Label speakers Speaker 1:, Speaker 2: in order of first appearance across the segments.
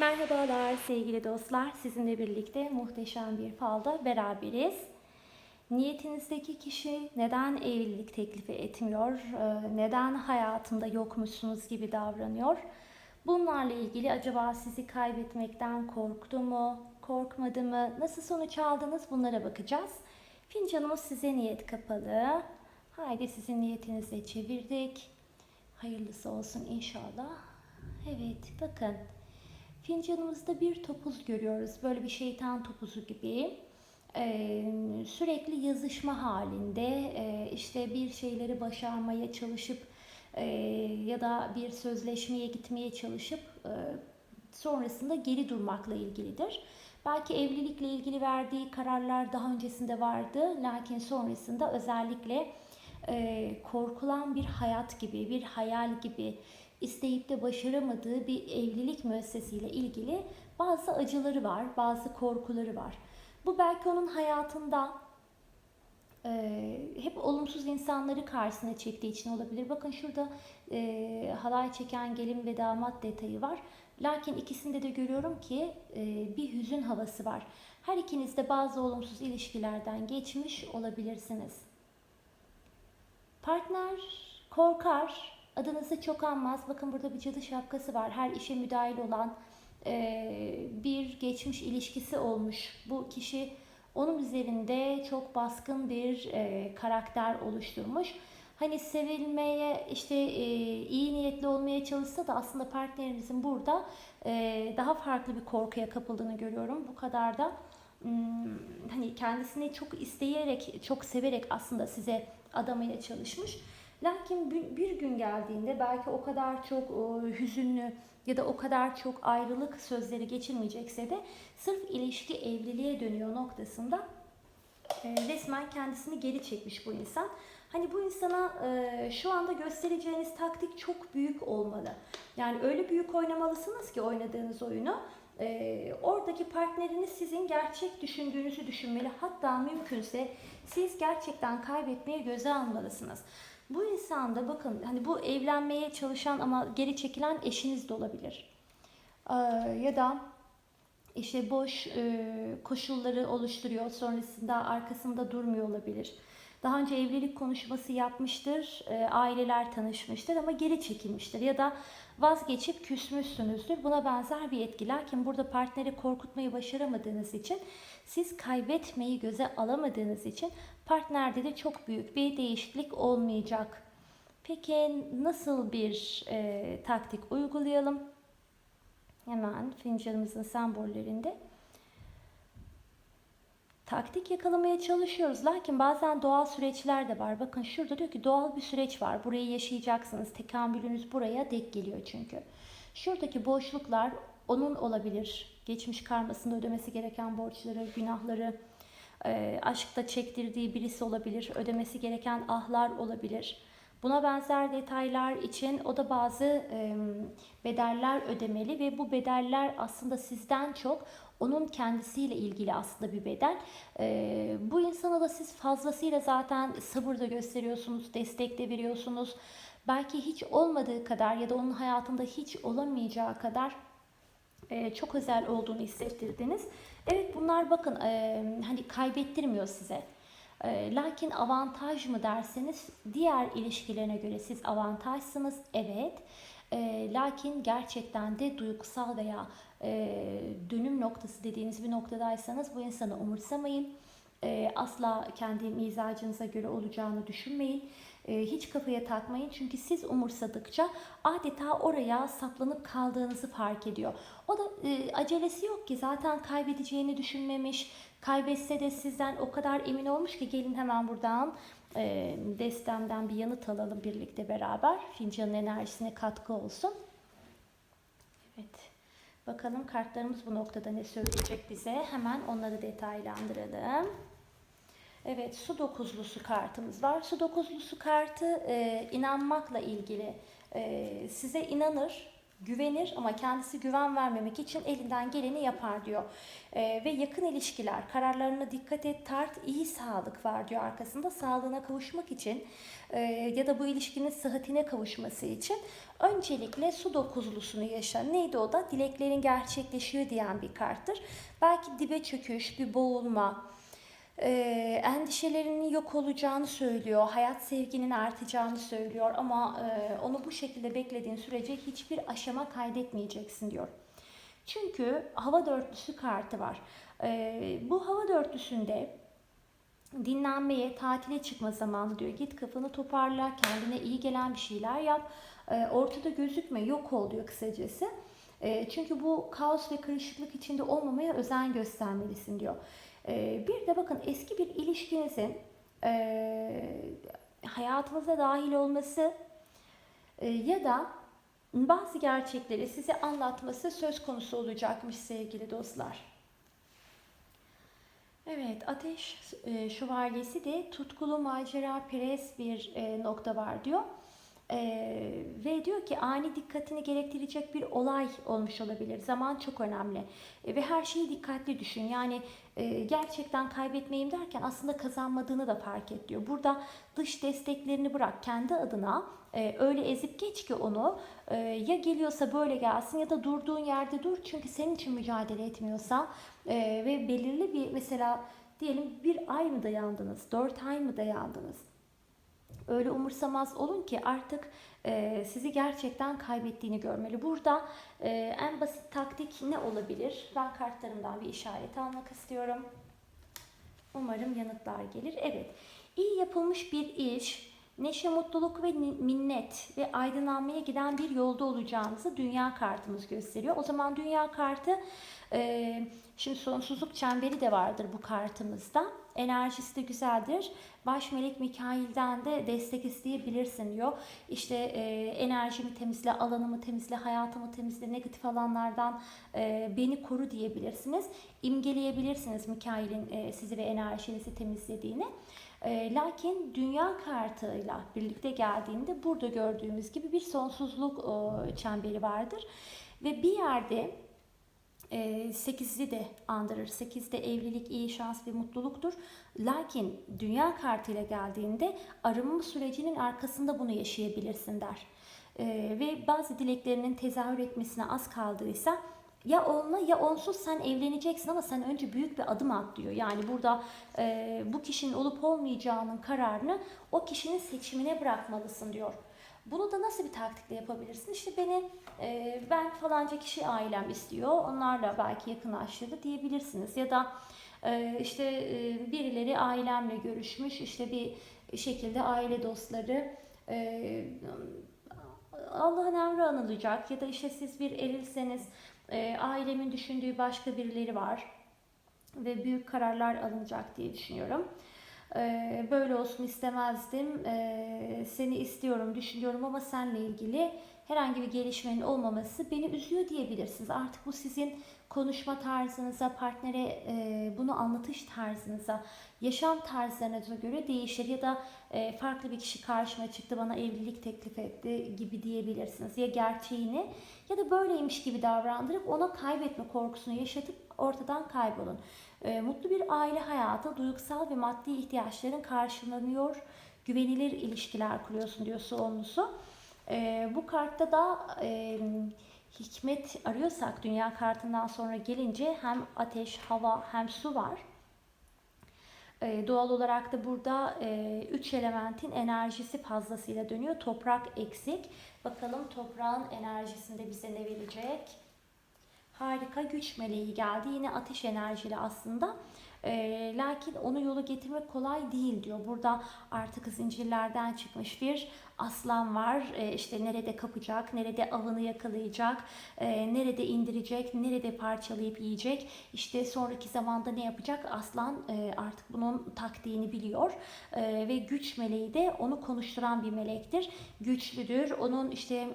Speaker 1: Merhabalar sevgili dostlar. Sizinle birlikte muhteşem bir falda beraberiz. Niyetinizdeki kişi neden evlilik teklifi etmiyor? Ee, Neden hayatında yokmuşsunuz gibi davranıyor? Bunlarla ilgili acaba sizi kaybetmekten korktu mu? Korkmadı mı? Nasıl sonuç aldınız? Bunlara bakacağız. Fincanımız size niyet kapalı. Haydi sizin niyetinizi çevirdik. Hayırlısı olsun inşallah. Evet bakın. Fincanımızda bir topuz görüyoruz. Böyle bir şeytan topuzu gibi. Ee, sürekli yazışma halinde e, işte bir şeyleri başarmaya çalışıp e, ya da bir sözleşmeye gitmeye çalışıp e, sonrasında geri durmakla ilgilidir. Belki evlilikle ilgili verdiği kararlar daha öncesinde vardı. Lakin sonrasında özellikle e, korkulan bir hayat gibi, bir hayal gibi isteyip de başaramadığı bir evlilik müessesiyle ilgili bazı acıları var, bazı korkuları var. Bu belki onun hayatında e, hep olumsuz insanları karşısına çektiği için olabilir. Bakın şurada e, halay çeken gelin ve damat detayı var. Lakin ikisinde de görüyorum ki e, bir hüzün havası var. Her ikiniz de bazı olumsuz ilişkilerden geçmiş olabilirsiniz. Partner korkar, adınızı çok anmaz. Bakın burada bir cadı şapkası var. Her işe müdahil olan e, bir geçmiş ilişkisi olmuş. Bu kişi onun üzerinde çok baskın bir e, karakter oluşturmuş. Hani sevilmeye işte e, iyi niyetli olmaya çalışsa da aslında partnerinizin burada e, daha farklı bir korkuya kapıldığını görüyorum. Bu kadar da hmm, hani kendisini çok isteyerek, çok severek aslında size adamaya çalışmış. Lakin bir, gün geldiğinde belki o kadar çok o, hüzünlü ya da o kadar çok ayrılık sözleri geçirmeyecekse de sırf ilişki evliliğe dönüyor noktasında e, resmen kendisini geri çekmiş bu insan. Hani bu insana e, şu anda göstereceğiniz taktik çok büyük olmalı. Yani öyle büyük oynamalısınız ki oynadığınız oyunu e, oradaki partneriniz sizin gerçek düşündüğünüzü düşünmeli. Hatta mümkünse siz gerçekten kaybetmeyi göze almalısınız. Bu insanda bakın hani bu evlenmeye çalışan ama geri çekilen eşiniz de olabilir. Ee, ya da işte boş e, koşulları oluşturuyor sonrasında arkasında durmuyor olabilir. Daha önce evlilik konuşması yapmıştır, e, aileler tanışmıştır ama geri çekilmiştir ya da vazgeçip küsmüşsünüzdür. Buna benzer bir etki. Lakin burada partneri korkutmayı başaramadığınız için, siz kaybetmeyi göze alamadığınız için partnerde de çok büyük bir değişiklik olmayacak. Peki nasıl bir e, taktik uygulayalım? Hemen fincanımızın sembollerinde taktik yakalamaya çalışıyoruz. Lakin bazen doğal süreçler de var. Bakın şurada diyor ki doğal bir süreç var. Burayı yaşayacaksınız. Tekamülünüz buraya dek geliyor çünkü. Şuradaki boşluklar onun olabilir. Geçmiş karmasında ödemesi gereken borçları, günahları, e, aşkta çektirdiği birisi olabilir. Ödemesi gereken ahlar olabilir. Buna benzer detaylar için o da bazı e, bedeller ödemeli ve bu bedeller aslında sizden çok onun kendisiyle ilgili aslında bir bedel. E, bu insana da siz fazlasıyla zaten sabır da gösteriyorsunuz, destek de veriyorsunuz. Belki hiç olmadığı kadar ya da onun hayatında hiç olamayacağı kadar e, çok özel olduğunu hissettirdiniz. Evet bunlar bakın e, hani kaybettirmiyor size. E, lakin avantaj mı derseniz diğer ilişkilerine göre siz avantajsınız. Evet. E, lakin gerçekten de duygusal veya e, dönüm noktası dediğiniz bir noktadaysanız bu insanı umursamayın. E, asla kendi mizacınıza göre olacağını düşünmeyin. E, hiç kafaya takmayın çünkü siz umursadıkça adeta oraya saplanıp kaldığınızı fark ediyor. O da e, acelesi yok ki zaten kaybedeceğini düşünmemiş. Kaybetse de sizden o kadar emin olmuş ki gelin hemen buradan e, destemden bir yanıt alalım birlikte beraber. Fincanın enerjisine katkı olsun. Evet. Bakalım kartlarımız bu noktada ne söyleyecek bize. Hemen onları detaylandıralım. Evet su dokuzlusu kartımız var. Su dokuzlusu kartı e, inanmakla ilgili. E, size inanır güvenir ama kendisi güven vermemek için elinden geleni yapar diyor. Ee, ve yakın ilişkiler, kararlarına dikkat et, tart, iyi sağlık var diyor arkasında. Sağlığına kavuşmak için e, ya da bu ilişkinin sıhhatine kavuşması için öncelikle su dokuzlusunu yaşa. Neydi o da? Dileklerin gerçekleşiyor diyen bir karttır. Belki dibe çöküş, bir boğulma, e, endişelerinin yok olacağını söylüyor, hayat sevginin artacağını söylüyor ama e, onu bu şekilde beklediğin sürece hiçbir aşama kaydetmeyeceksin diyor. Çünkü hava dörtlüsü kartı var. E, bu hava dörtlüsünde dinlenmeye, tatile çıkma zamanı diyor. Git kafanı toparla, kendine iyi gelen bir şeyler yap. E, ortada gözükme, yok ol diyor kısacası. E, çünkü bu kaos ve karışıklık içinde olmamaya özen göstermelisin diyor. E, bir de bakın eski bir ilişkinizin e, hayatınıza dahil olması e, ya da bazı gerçekleri size anlatması söz konusu olacakmış sevgili dostlar. Evet, ateş e, şövalyesi de tutkulu macera perest bir e, nokta var diyor. E, ve diyor ki ani dikkatini gerektirecek bir olay olmuş olabilir. Zaman çok önemli. E, ve her şeyi dikkatli düşün. Yani e, gerçekten kaybetmeyeyim derken aslında kazanmadığını da fark et diyor. Burada dış desteklerini bırak kendi adına e, öyle ezip geç ki onu e, ya geliyorsa böyle gelsin ya da durduğun yerde dur çünkü senin için mücadele etmiyorsa e, ve belirli bir mesela diyelim bir ay mı dayandınız, dört ay mı dayandınız? Öyle umursamaz olun ki artık e, sizi gerçekten kaybettiğini görmeli. Burada e, en basit taktik ne olabilir? Ben kartlarımdan bir işaret almak istiyorum. Umarım yanıtlar gelir. Evet, iyi yapılmış bir iş, neşe, mutluluk ve minnet ve aydınlanmaya giden bir yolda olacağınızı dünya kartımız gösteriyor. O zaman dünya kartı, e, şimdi sonsuzluk çemberi de vardır bu kartımızda. Enerjisi de güzeldir. Baş melek Mikail'den de destek isteyebilirsin diyor. İşte e, enerjimi temizle, alanımı temizle, hayatımı temizle, negatif alanlardan e, beni koru diyebilirsiniz. İmgeleyebilirsiniz Mikail'in e, sizi ve enerjinizi temizlediğini. E, lakin dünya kartıyla birlikte geldiğinde burada gördüğümüz gibi bir sonsuzluk e, çemberi vardır. Ve bir yerde 8'i de andırır. 8'de evlilik, iyi şans ve mutluluktur. Lakin dünya kartıyla geldiğinde arınma sürecinin arkasında bunu yaşayabilirsin der. E, ve bazı dileklerinin tezahür etmesine az kaldıysa ya onunla ya onsuz sen evleneceksin ama sen önce büyük bir adım at diyor. Yani burada e, bu kişinin olup olmayacağının kararını o kişinin seçimine bırakmalısın diyor. Bunu da nasıl bir taktikle yapabilirsin? İşte beni e, ben falanca kişi ailem istiyor. Onlarla belki yakınlaştırdı diyebilirsiniz. Ya da e, işte e, birileri ailemle görüşmüş. İşte bir şekilde aile dostları e, Allah'ın emri anılacak. Ya da işte siz bir erilseniz e, ailemin düşündüğü başka birileri var. Ve büyük kararlar alınacak diye düşünüyorum. Ee, böyle olsun istemezdim. Ee, seni istiyorum, düşünüyorum ama seninle ilgili herhangi bir gelişmenin olmaması beni üzüyor diyebilirsiniz. Artık bu sizin konuşma tarzınıza, partnere e, bunu anlatış tarzınıza, yaşam tarzlarınıza göre değişir ya da e, farklı bir kişi karşıma çıktı bana evlilik teklif etti gibi diyebilirsiniz. Ya gerçeğini ya da böyleymiş gibi davrandırıp ona kaybetme korkusunu yaşatıp ortadan kaybolun. E, mutlu bir aile hayatı duygusal ve maddi ihtiyaçların karşılanıyor, güvenilir ilişkiler kuruyorsun diyor sonlusu. E, bu kartta da e, hikmet arıyorsak dünya kartından sonra gelince hem ateş, hava hem su var. E, doğal olarak da burada e, üç elementin enerjisi fazlasıyla dönüyor. Toprak eksik. Bakalım toprağın enerjisinde bize ne verecek? Harika güç meleği geldi. Yine ateş enerjili aslında. E, lakin onu yola getirmek kolay değil diyor. Burada artık zincirlerden çıkmış bir aslan var. E, işte nerede kapacak, nerede avını yakalayacak, e, nerede indirecek, nerede parçalayıp yiyecek. İşte sonraki zamanda ne yapacak? Aslan e, artık bunun taktiğini biliyor. E, ve güç meleği de onu konuşturan bir melektir. Güçlüdür. Onun işte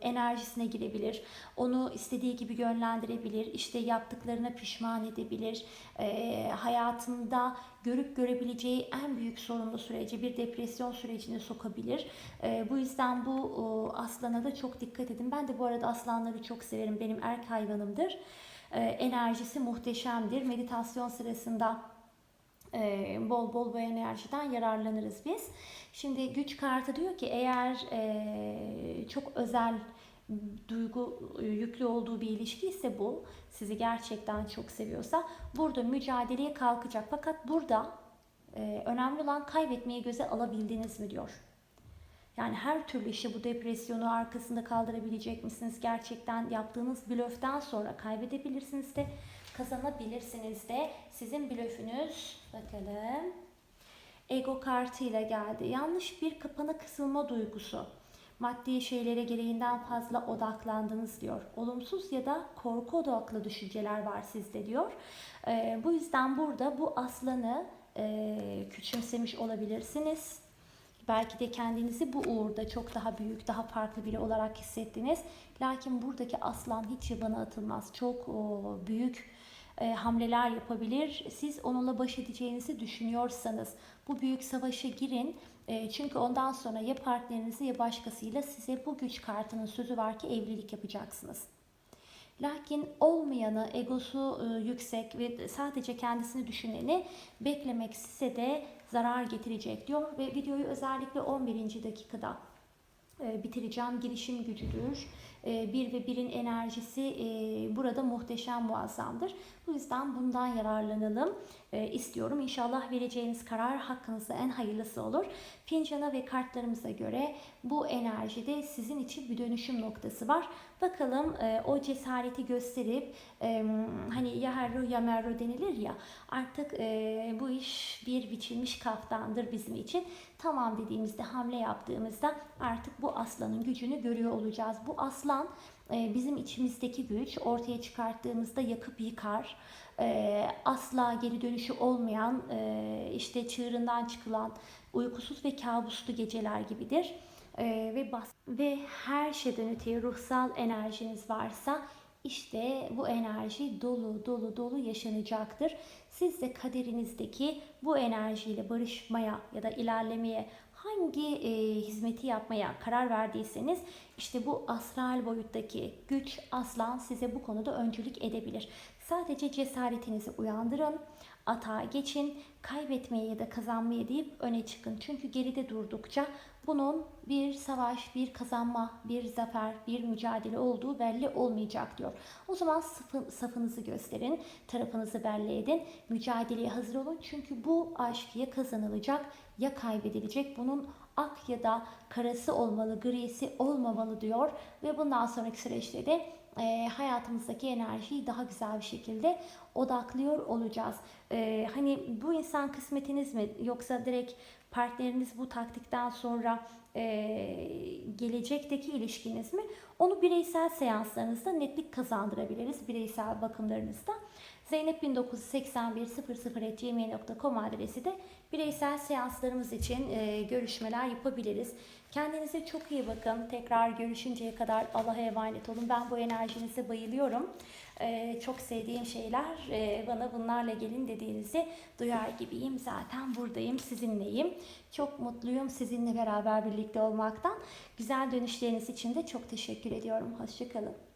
Speaker 1: enerjisine girebilir. Onu istediği gibi yönlendirebilir. İşte yaptıklarına pişman edebilir. E, hayatında görüp görebileceği en büyük sorunlu süreci bir depresyon sürecine sokabilir. E, bu yüzden bu o, aslana da çok dikkat edin. Ben de bu arada aslanları çok severim. Benim erk hayvanımdır. E, enerjisi muhteşemdir. Meditasyon sırasında e, bol bol bu enerjiden yararlanırız biz. Şimdi güç kartı diyor ki eğer e, çok özel duygu e, yüklü olduğu bir ilişki ise bu sizi gerçekten çok seviyorsa burada mücadeleye kalkacak. Fakat burada e, önemli olan kaybetmeyi göze alabildiniz mi diyor. Yani her türlü işte bu depresyonu arkasında kaldırabilecek misiniz? Gerçekten yaptığınız blöften sonra kaybedebilirsiniz de kazanabilirsiniz de. Sizin blöfünüz bakalım ego kartıyla geldi. Yanlış bir kapana kısılma duygusu. Maddi şeylere gereğinden fazla odaklandınız diyor. Olumsuz ya da korku odaklı düşünceler var sizde diyor. Ee, bu yüzden burada bu aslanı e, küçümsemiş olabilirsiniz. Belki de kendinizi bu uğurda çok daha büyük, daha farklı biri olarak hissettiniz. Lakin buradaki aslan hiç yabana atılmaz. Çok o, büyük e, hamleler yapabilir. Siz onunla baş edeceğinizi düşünüyorsanız bu büyük savaşa girin. E, çünkü ondan sonra ya partnerinizle ya başkasıyla size bu güç kartının sözü var ki evlilik yapacaksınız. Lakin olmayanı, egosu e, yüksek ve sadece kendisini düşüneni beklemek size de zarar getirecek diyor ve videoyu özellikle 11. dakikada e, bitireceğim. Girişim gücüdür. E, bir ve birin enerjisi e, burada muhteşem muazzamdır. Bu yüzden bundan yararlanalım e, istiyorum. İnşallah vereceğiniz karar hakkınızda en hayırlısı olur. Fincana ve kartlarımıza göre bu enerjide sizin için bir dönüşüm noktası var. Bakalım e, o cesareti gösterip hani ya herru ya merru denilir ya artık bu iş bir biçilmiş kaftandır bizim için. Tamam dediğimizde hamle yaptığımızda artık bu aslanın gücünü görüyor olacağız. Bu aslan e, bizim içimizdeki güç ortaya çıkarttığımızda yakıp yıkar. E, asla geri dönüşü olmayan e, işte çığırından çıkılan uykusuz ve kabuslu geceler gibidir. Ve bas ve her şeyden öteye ruhsal enerjiniz varsa işte bu enerji dolu dolu dolu yaşanacaktır. Siz de kaderinizdeki bu enerjiyle barışmaya ya da ilerlemeye hangi e, hizmeti yapmaya karar verdiyseniz işte bu astral boyuttaki güç aslan size bu konuda öncülük edebilir. Sadece cesaretinizi uyandırın, atağa geçin, kaybetmeye ya da kazanmaya deyip öne çıkın. Çünkü geride durdukça bunun bir savaş, bir kazanma, bir zafer, bir mücadele olduğu belli olmayacak diyor. O zaman safı, safınızı gösterin, tarafınızı belli edin, mücadeleye hazır olun. Çünkü bu aşk ya kazanılacak ya kaybedilecek. Bunun ak ya da karası olmalı, grisi olmamalı diyor. Ve bundan sonraki süreçte de e, hayatımızdaki enerjiyi daha güzel bir şekilde odaklıyor olacağız. E, hani bu insan kısmetiniz mi yoksa direkt partneriniz bu taktikten sonra e, gelecekteki ilişkiniz mi? Onu bireysel seanslarınızda netlik kazandırabiliriz. Bireysel bakımlarınızda. Zeynep 1981 adresi de bireysel seanslarımız için e, görüşmeler yapabiliriz. Kendinize çok iyi bakın. Tekrar görüşünceye kadar Allah'a emanet olun. Ben bu enerjinize bayılıyorum. E, çok sevdiğim şeyler e, bana bunlarla gelin dediğinizi duyar gibiyim. Zaten buradayım, sizinleyim. Çok mutluyum sizinle beraber birlikte olmaktan. Güzel dönüşleriniz için de çok teşekkür ediyorum. Hoşçakalın.